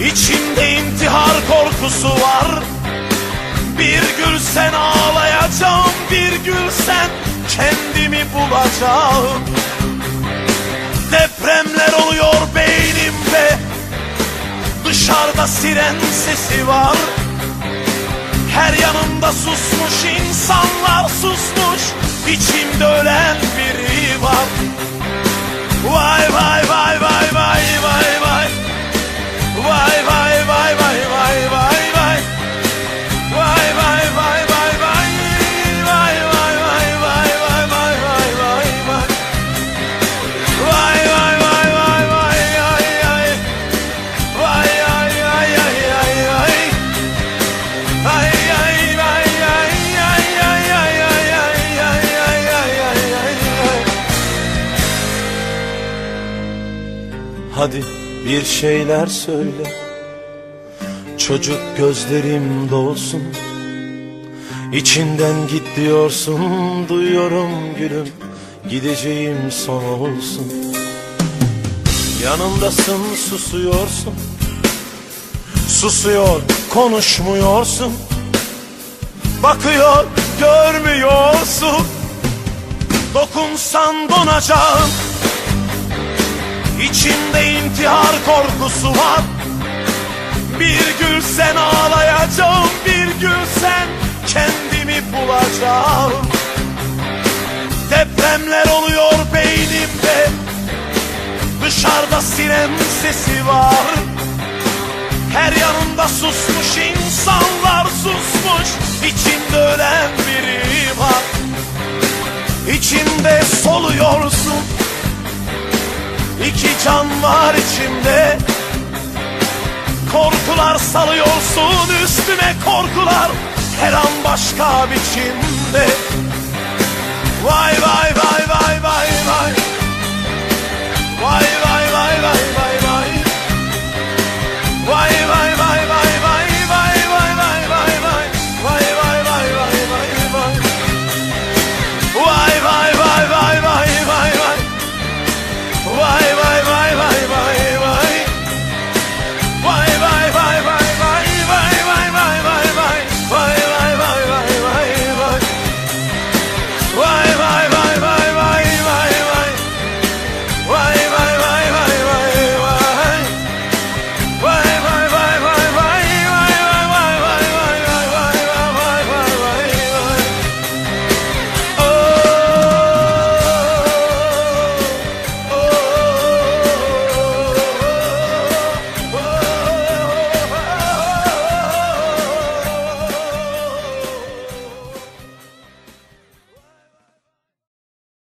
İçimde intihar korkusu var. Bir gülsen ağlayacağım Bir gülsen kendimi bulacağım. Depremler oluyor beynimde. Dışarıda siren sesi var. Her yanımda susmuş insanlar susmuş. İçimde ölen biri var Hadi bir şeyler söyle. Çocuk gözlerim dolsun. İçinden git diyorsun Duyuyorum gülüm. Gideceğim son olsun. Yanımdasın susuyorsun. Susuyor konuşmuyorsun. Bakıyor görmüyorsun. Dokunsan donacağım İçimde intihar korkusu var. Bir gülsen ağlayacağım Bir gülsen kendimi bulacağım. Depremler oluyor beynimde. Dışarıda siren sesi var. Her yanımda susmuş insanlar susmuş. İçimde ölen biri var. İçimde soluyorsun can var içimde. Korkular salıyorsun üstüme korkular. Her an başka biçimde. Vay vay vay